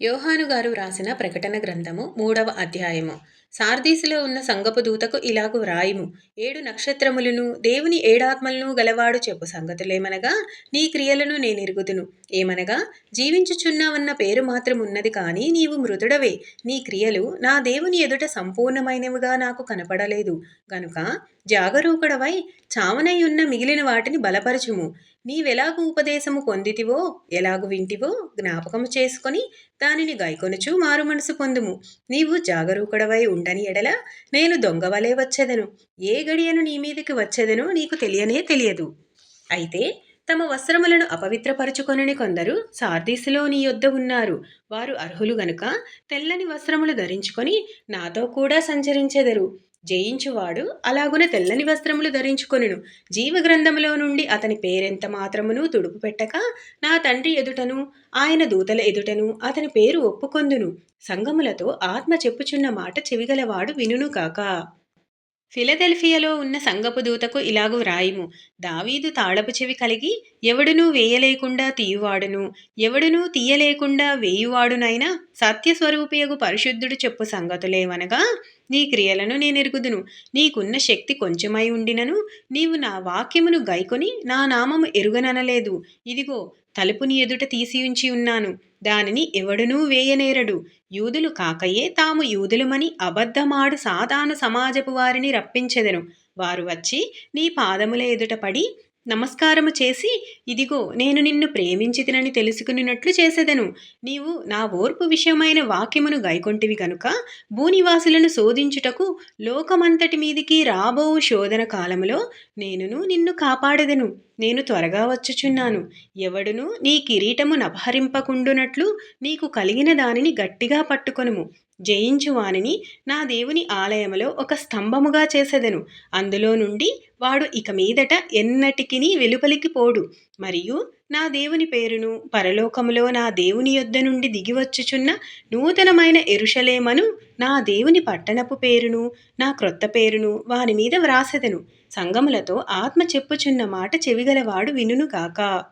యోహాను గారు వ్రాసిన ప్రకటన గ్రంథము మూడవ అధ్యాయము. సార్దీసులో ఉన్న సంగపు దూతకు ఇలాగు వ్రాయిము. ఏడు నక్షత్రములను దేవుని ఏడాత్మలను గలవాడు చెప్పు సంగతులేమనగా నీ క్రియలను నేనెరుగుదును. ఏమనగా జీవించుచున్నావన్న పేరు మాత్రం ఉన్నది కానీ నీవు మృతుడవే. నీ క్రియలు నా దేవుని ఎదుట సంపూర్ణమైనవిగా నాకు కనపడలేదు. గనుక జాగరూకుడవై చావనై ఉన్న మిగిలిన వాటిని బలపరచుము. నీవెలాగు ఉపదేశము పొందితివో ఎలాగు వింటివో జ్ఞాపకము చేసుకొని దానిని గైకొనుచు మారు మనసు పొందుము. నీవు జాగరూకుడవై ఉండని ఎడల నేను దొంగవలే వచ్చేదను. ఏ గడియను నీ మీదకి వచ్చేదనో నీకు తెలియనే తెలియదు. అయితే తమ వస్త్రములను అపవిత్రపరచుకొనని కొందరు సార్దీసులో నీ యొద్ద ఉన్నారు. వారు అర్హులు గనుక తెల్లని వస్త్రములు ధరించుకొని నాతో కూడా సంచరించెదరు. జయించువాడు. అలాగున తెల్లని వస్త్రములు ధరించుకొనును. జీవగ్రంథములో నుండి అతని పేరెంత మాత్రమును తుడుపు పెట్టక నా తండ్రి ఎదుటను ఆయన దూతల ఎదుటను అతని పేరు ఒప్పుకొందును. సంగములతో ఆత్మ చెప్పుచున్న మాట చెవిగలవాడు వినును కాక. ఫిలదెల్ఫియాలో ఉన్న సంగపు దూతకు ఇలాగు వ్రాయిము. దావీదు తాళపు చెవి కలిగి ఎవడునూ వేయలేకుండా తీయువాడును. ఎవడునూ తీయలేకుండా వేయువాడునైనా సత్యస్వరూపియగు పరిశుద్ధుడు చెప్పు సంగతులేవనగా నీ క్రియలను నేనెరుగుదును నీకున్న శక్తి కొంచెమై ఉండినను. నీవు నా వాక్యమును గైకొని నా నామము ఎరుగననలేదు. ఇదిగో తలుపుని ఎదుట తీసియుంచి ఉన్నాను. దానిని ఎవడునూ వేయనేరడు. యూదులు కాకయే తాము యూదులమని అబద్ధమాడు సాధారణ సమాజపు వారిని రప్పించెదను. వారు వచ్చి నీ పాదముల ఎదుట పడి నమస్కారము చేసి ఇదిగో నేను నిన్ను ప్రేమించితినని తెలుసుకునినట్లు చేసేదను. నీవు నా ఓర్పు విషయమైన వాక్యమును గైకొంటివి గనుక భూనివాసులను శోధించుటకు లోకమంతటి మీదికి రాబోవు శోధన కాలములో నేనును నిన్ను కాపాడెదను. నేను త్వరగా వచ్చుచున్నాను. ఎవడును నీ కిరీటము నభహరింపకుండునట్లు నీకు కలిగిన దానిని గట్టిగా పట్టుకొనుము. జయించు వానిని నా దేవుని ఆలయములో ఒక స్తంభముగా చేసేదను. అందులో నుండి వాడు ఇక మీదట ఎన్నటికిని వెలుపలికి పోడు. మరియు నా దేవుని పేరును పరలోకములో నా దేవుని యొద్ద నుండి దిగివచ్చుచున్న నూతనమైన ఎరుషలేమను నా దేవుని పట్టణపు పేరును నా క్రొత్త పేరును వాని మీద వ్రాసెదను. సంగములతో ఆత్మ చెప్పుచున్న మాట చెవిగలవాడు వినును కాక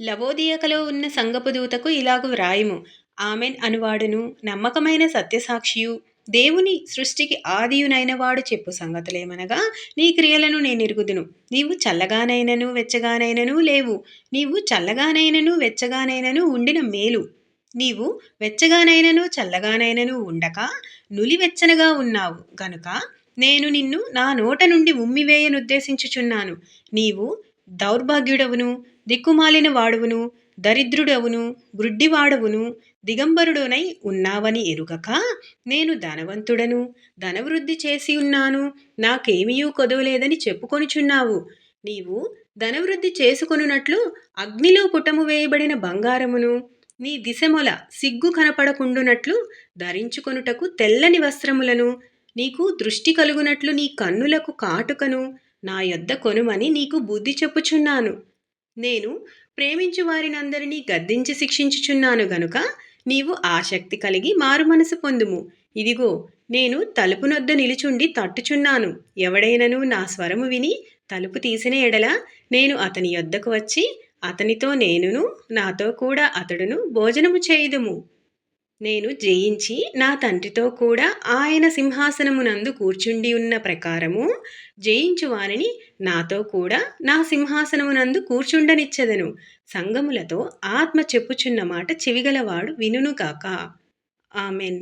లవోదియకలో ఉన్న సంగపు దూతకు ఇలాగు వ్రాయము. ఆమెన్ అనువాడును. నమ్మకమైన సత్యసాక్షియు. దేవుని సృష్టికి ఆదియునైనవాడు చెప్పు సంగతులేమనగా నీ క్రియలను నేను ఎరుగుదును. నీవు చల్లగానైనను వెచ్చగానైనను లేవు. నీవు చల్లగానైనను వెచ్చగానైనను ఉండిన మేలు. నీవు వెచ్చగానైనను చల్లగానైనను ఉండక నులివెచ్చనగా ఉన్నావు. గనుక నేను నిన్ను నా నోట నుండి ఉమ్మివేయనుద్దేశించుచున్నాను. నీవు దౌర్భాగ్యుడవును దిక్కుమాలిన వాడువును దరిద్రుడవును గ్రుడ్డివాడవును దిగంబరుడునై ఉన్నావని ఎరుగక నేను ధనవంతుడను ధనవృద్ధి చేసి ఉన్నాను నాకేమీయూ కొదవలేదని చెప్పుకొనుచున్నావు. నీవు ధనవృద్ధి చేసుకొనున్నట్లు అగ్నిలో పుటము వేయబడిన బంగారమును నీ దిశమొల సిగ్గు కనపడకుండునట్లు ధరించుకొనుటకు తెల్లని వస్త్రములను నీకు దృష్టి కలుగునట్లు నీ కన్నులకు కాటుకను నా యొద్ద కొనుమని నీకు బుద్ధి చెప్పుచున్నాను. నేను ప్రేమించు వారినందరినీ గద్దించి శిక్షించుచున్నాను గనుక నీవు ఆసక్తి కలిగి మారు మనసు పొందుము. ఇదిగో నేను తలుపునొద్ద నిలుచుండి తట్టుచున్నాను. ఎవడైనను నా స్వరము విని తలుపు తీసిన ఎడల నేను అతని యొద్దకు వచ్చి అతనితో నేనును నాతో కూడా అతడును భోజనము చేయుదుము. నేను జయించి నా తండ్రితో కూడా ఆయన సింహాసనమునందు కూర్చుండి ఉన్న ప్రకారము జయించు వారిని నాతో కూడా నా సింహాసనమునందు కూర్చుండనిచ్చెదను. సంగములతో ఆత్మ చెప్పుచున్న మాట చెవిగలవాడు వినునుగాక. ఆమెన్.